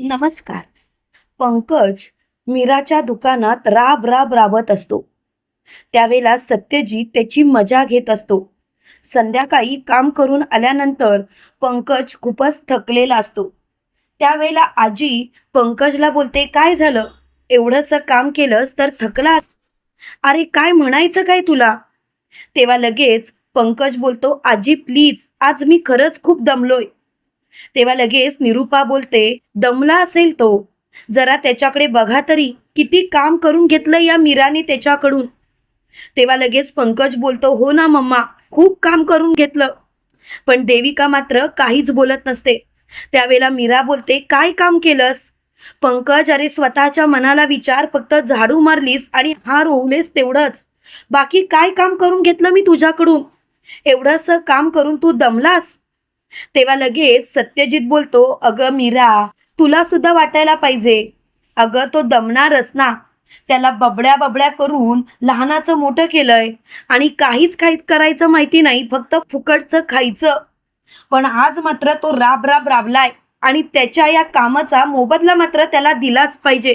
नमस्कार. पंकज मीराच्या दुकानात राब राब राबत असतो. त्यावेळेला सत्यजित त्याची मजा घेत असतो. संध्याकाळी काम करून आल्यानंतर पंकज खूपच थकलेला असतो. त्यावेळेला आजी पंकजला बोलते काय झालं? एवढंसं काम केलंस तर थकलास? अरे काय म्हणायचं काय तुला? तेव्हा लगेच पंकज बोलतो आजी प्लीज आज मी खरंच खूप दमलोय. तेव्हा लगेच निरुपा बोलते दमला असेल तो. जरा त्याच्याकडे बघा तरी. किती काम करून घेतलं या मीराने त्याच्याकडून. तेव्हा लगेच पंकज बोलतो हो ना मम्मा खूप काम करून घेतलं. पण देविका मात्र काहीच बोलत नसते. त्यावेळेला मीरा बोलते काय काम केलंस? पंकज अरे स्वतःच्या मनाला विचार फक्त झाडू मारलीस आणि हार रोवलेस तेवढंच. बाकी काय काम करून घेतलं मी तुझ्याकडून? एवढंसं काम करून तू दमलास? तेव्हा लगेच सत्यजित बोलतो अगं मीरा तुला सुद्धा वाटायला पाहिजे. अगं तो दमणारच ना. त्याला बबड्या बबड्या करून लहानाचं मोठं केलंय आणि काहीच काहीच करायचं माहिती नाही फक्त फुकटचं खायचं. पण आज मात्र तो राब राब राबलाय आणि त्याच्या या कामाचा मोबदला मात्र त्याला दिलाच पाहिजे.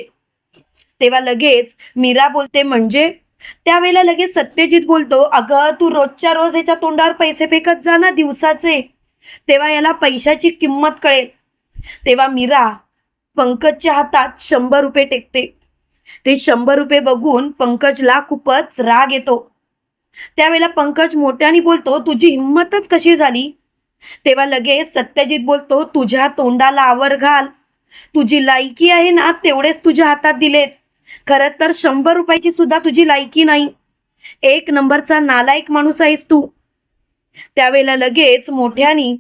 तेव्हा लगेच मीरा बोलते म्हणजे? त्यावेळेला लगेच सत्यजित बोलतो अगं तू रोजच्या रोज ह्याच्या तोंडावर पैसे फेकत जा ना दिवसाचे. तेव्हा याला पैशाची किंमत कळेल. तेव्हा मीरा पंकजच्या हातात शंभर रुपये टेकते. ते शंभर रुपये बघून पंकजला खूपच राग येतो. त्यावेळेला पंकज मोठ्याने बोलतो तुझी हिंमतच कशी झाली? तेव्हा लगेच सत्यजित बोलतो तुझ्या तोंडाला आवर घाल. तुझी लायकी आहे ना तेवढेच तुझ्या हातात दिलेत. खरं तर शंभर रुपयाची सुद्धा तुझी लायकी नाही. एक नंबरचा नालायक माणूस आहेस तू. त्यावेळेला लगेच मोठ्यानी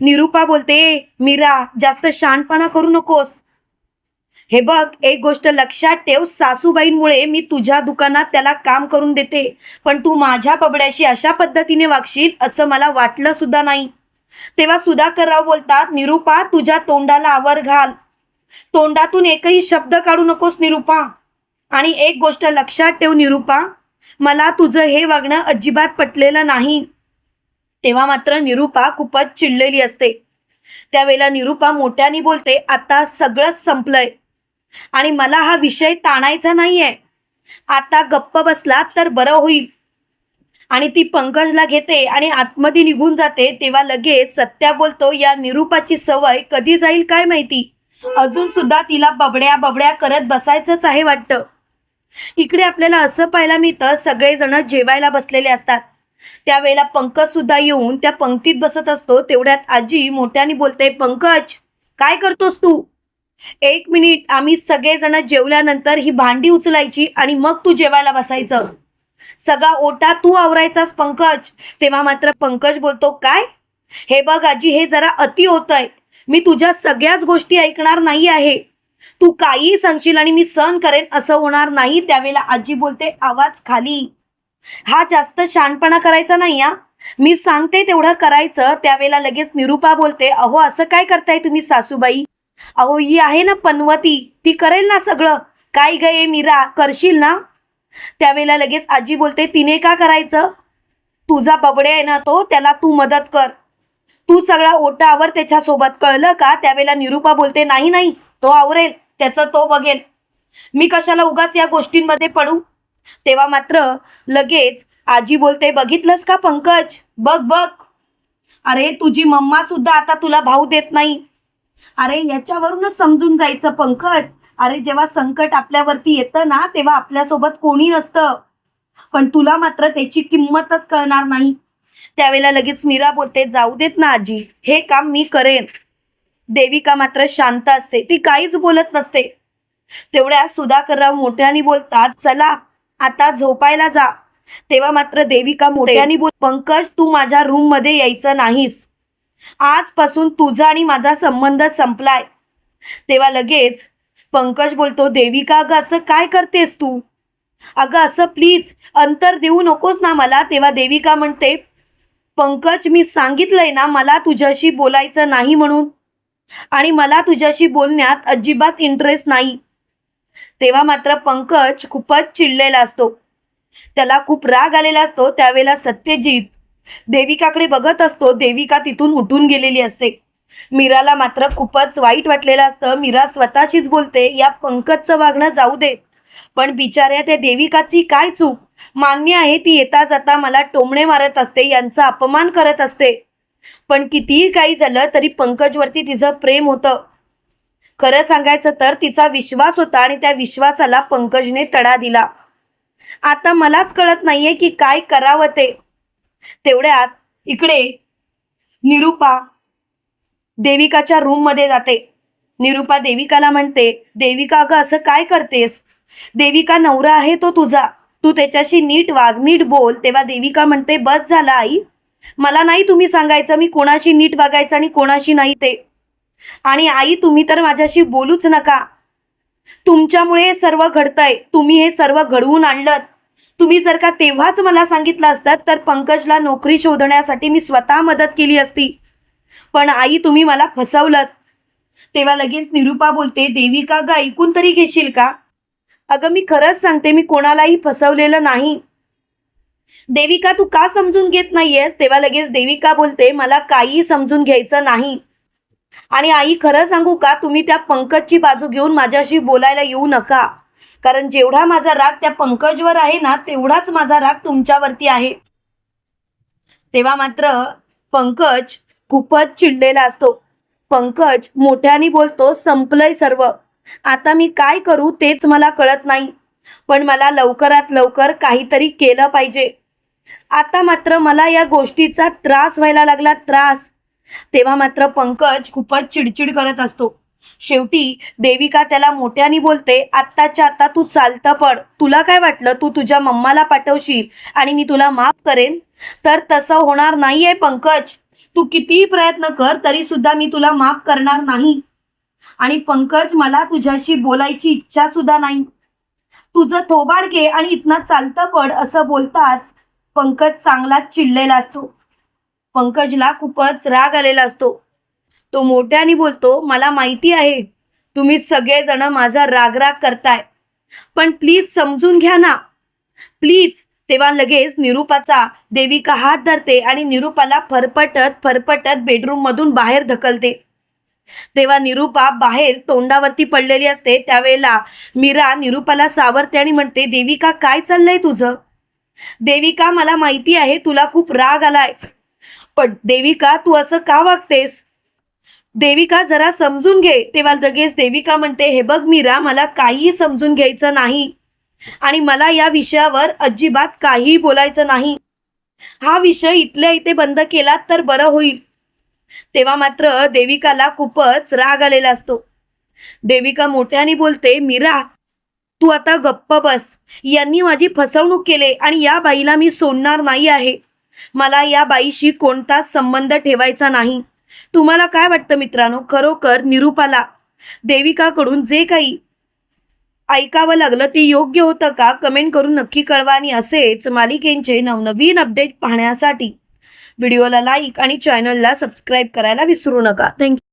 निरुपा बोलते मीरा जास्त शहाणपणा करू नकोस. हे बघ एक गोष्ट लक्षात ठेव सासूबाईंमुळे मी तुझ्या दुकानात त्याला काम करून देते. पण तू माझ्या पबड्याशी अशा पद्धतीने वागशील असं मला वाटलं सुद्धा नाही. तेव्हा सुधाकरराव बोलतात निरुपा तुझ्या तोंडाला आवर घाल. तोंडातून एकही शब्द काढू नकोस निरुपा. आणि एक गोष्ट लक्षात ठेव निरुपा मला तुझं हे वागणं अजिबात पटलेलं नाही. तेव्हा मात्र निरुपा खूपच चिडलेली असते. त्यावेळेला निरुपा मोठ्याने बोलते आता सगळंच संपलंय आणि मला हा विषय ताणायचा नाहीये. आता गप्प बसला तर बरं होईल. आणि ती पंकजला घेते आणि आतमध्ये निघून जाते. तेव्हा लगेच सत्या बोलतो या निरुपाची सवय कधी जाईल काय माहिती? अजून सुद्धा तिला बबड्या बबड्या करत बसायचंच आहे वाटतं. इकडे आपल्याला असं पाहायला मिळतं सगळेजण जेवायला बसलेले असतात. त्यावेळेला पंकज सुद्धा येऊन त्या पंक्तीत बसत असतो. तेवढ्यात आजी मोठ्याने बोलते पंकज काय करतोस तू? एक मिनिट आम्ही सगळेजण जेवल्यानंतर ही भांडी उचलायची आणि मग तू जेवायला बसायचं. सगळा ओटा तू आवरायचास पंकज. तेव्हा मात्र पंकज बोलतो काय? हे बघ आजी हे जरा अति होतंय. मी तुझ्या सगळ्याच गोष्टी ऐकणार नाही आहे. तू काहीही सांगशील आणि मी सहन करेन असं होणार नाही. त्यावेळेला आजी बोलते आवाज खाली. हा जास्त शहाणपणा करायचा नाही या मी सांगते तेवढं करायचं त्यावेळेला लगेच निरुपा बोलते अहो असं काय करताय तुम्ही सासूबाई? अहो ही आहे ना पनवती ती करेल ना सगळं. काय गे मीरा करशील ना? त्यावेळेला लगेच आजी बोलते तिने का करायचं? तुझा बबडे आहे ना तो त्याला तू मदत कर. तू सगळा ओटा आवर त्याच्यासोबत कळलं का? त्यावेळेला निरुपा बोलते नाही नाही तो आवरेल त्याचं तो बघेल. मी कशाला उगाच या गोष्टींमध्ये पडू? तेव्हा मात्र लगेच आजी बोलते बघितलंस का पंकज? बघ बघ. अरे तुझी मम्मा सुद्धा आता तुला भाऊ देत नाही. अरे याच्यावरूनच समजून जायचं पंकज. अरे जेव्हा संकट आपल्यावरती येतं ना तेव्हा आपल्यासोबत कोणी नसतं. पण तुला मात्र त्याची किंमतच कळणार नाही. त्यावेळेला लगेच मीरा बोलते जाऊ देत ना आजी. हे काम मी करेन. देविका मात्र शांत असते. ती काहीच बोलत नसते. तेवढ्या सुधाकरराव मोठ्याने बोलतात चला आता झोपायला जा. तेव्हा मात्र देविका मोठ्याने बोल पंकज तू माझ्या रूममध्ये यायचं नाहीस. आजपासून तुझा आणि माझा संबंध संपलाय. तेव्हा लगेच पंकज बोलतो देविका अगं असं काय करतेस तू? अगं असं प्लीज अंतर देऊ नकोस ना मला. तेव्हा देविका म्हणते पंकज मी सांगितलंय ना मला तुझ्याशी बोलायचं नाही म्हणून. आणि मला तुझ्याशी बोलण्यात अजिबात इंटरेस्ट नाही. तेव्हा मात्र पंकज खूपच चिडलेला असतो. त्याला खूप राग आलेला असतो त्यावेळेला सत्यजित देविकाकडे बघत असतो. देविका तिथून उठून गेलेली असते. मीराला मात्र खूपच वाईट वाटलेलं असतं. मीरा स्वतःशीच बोलते या पंकजचं वागणं जाऊ देत. पण बिचाऱ्या त्या देविकाची काय चूक? मान्य आहे ती येता जाता मला टोमणे मारत असते यांचा अपमान करत असते. पण कितीही काही झालं तरी पंकजवरती तिचं प्रेम होतं. खरं सांगायचं तर तिचा विश्वास होता आणि त्या विश्वासाला पंकजने तडा दिला. आता मलाच कळत नाहीये की काय करावं ते. तेवढ्यात इकडे निरुपा देविकाच्या रूममध्ये जाते. निरुपा देविकाला म्हणते देविका अगं असं काय करतेस? देविका नवरा आहे तो तुझा. तू त्याच्याशी नीट वाग नीट बोल. तेव्हा देविका म्हणते बस झाला आई. मला नाही तुम्ही सांगायचं. मी कोणाशी नीट वागायचं आणि कोणाशी नाही ते. आणि आई तुम्ही तर माझ्याशी बोलूच नका. तुमच्यामुळे हे सर्व घडतंय. तुम्ही हे सर्व घडवून आणलं तुम्ही जर का तेव्हाच मला सांगितलं असतं तर पंकजला नोकरी शोधण्यासाठी मी स्वतः मदत केली असती. पण आई तुम्ही मला फसवलं तेव्हा लगेच निरुपा बोलते देविका ग ऐकून तरी घेशील का? अगं मी खरंच सांगते मी कोणालाही फसवलेलं नाही. देविका तू का समजून घेत नाहीयेस? तेव्हा लगेच देविका बोलते मला काही समजून घ्यायचं नाही. आणि आई खरं सांगू का तुम्ही त्या पंकजची बाजू घेऊन माझ्याशी बोलायला येऊ नका. कारण जेवढा माझा राग त्या पंकजवर आहे ना तेवढाच माझा राग तुमच्यावरती आहे. तेव्हा मात्र पंकज खूपच चिडलेला असतो. पंकज मोठ्याने बोलतो संपलंय सर्व. आता मी काय करू तेच मला कळत नाही. पण मला लवकरात लवकर काहीतरी केलं पाहिजे. आता मात्र मला या गोष्टीचा त्रास व्हायला लागला त्रास. तेव्हा मात्र पंकज खूपच चिडचिड करत असतो. शेवटी देविका त्याला मोठ्याने बोलते आत्ताच्या आता तू चालतं पड. तुला काय वाटलं? तू तुझ्या मम्माला पाठवशील आणि मी तुला माफ करेन? तर तसं होणार नाहीये पंकज. तू कितीही प्रयत्न कर तरी सुद्धा मी तुला माफ करणार नाही. आणि पंकज मला तुझ्याशी बोलायची इच्छा सुद्धा नाही. तुझं थोबाड घे आणि इथनं चालतं पड असं बोलताच पंकज चांगलाच चिडलेला असतो. पंकजला खूपच राग आलेला असतो. तो मोठ्याने बोलतो मला माहिती आहे तुम्ही सगळेजण माझा रागराग करताय. पण प्लीज समजून घ्या ना. प्लीज तेव्हा लगेच निरुपाचा देविका हात धरते आणि निरुपाला फरफटत फरफटत बेडरूम मधून बाहेर ढकलते. तेव्हा निरुपा बाहेर तोंडावरती पडलेली असते. त्यावेळेला मीरा निरुपाला सावरते आणि म्हणते देविका काय चाललंय तुझं? देविका मला माहिती आहे तुला खूप राग आलाय. पण देविका तू असं का वागतेस? देविका जरा समजून घे. तेव्हा लगेच देविका म्हणते हे बघ मीरा मला काहीही समजून घ्यायचं नाही. आणि मला या विषयावर अजिबात काहीही बोलायचं नाही. हा विषय इथल्या इथे बंद केला तर बरं होईल. तेव्हा मात्र देविकाला खूपच राग आलेला असतो. देविका मोठ्याने बोलते मीरा तू आता गप्प बस. यांनी माझी फसवणूक केले आणि या बाईला मी सोडणार नाही आहे. मला या बाईशी कोणताच संबंध ठेवायचा नाही. तुम्हाला काय वाटतं मित्रांनो? खरोखर निरूपाला देविकाकडून जे काही ऐकावं लागलं ते योग्य होतं का? कमेंट करून नक्की कळवा आणि असेच मालिकेंचे नवनवीन अपडेट पाहण्यासाठी व्हिडिओला लाईक आणि चॅनलला सबस्क्राईब करायला विसरू नका. थँक्यू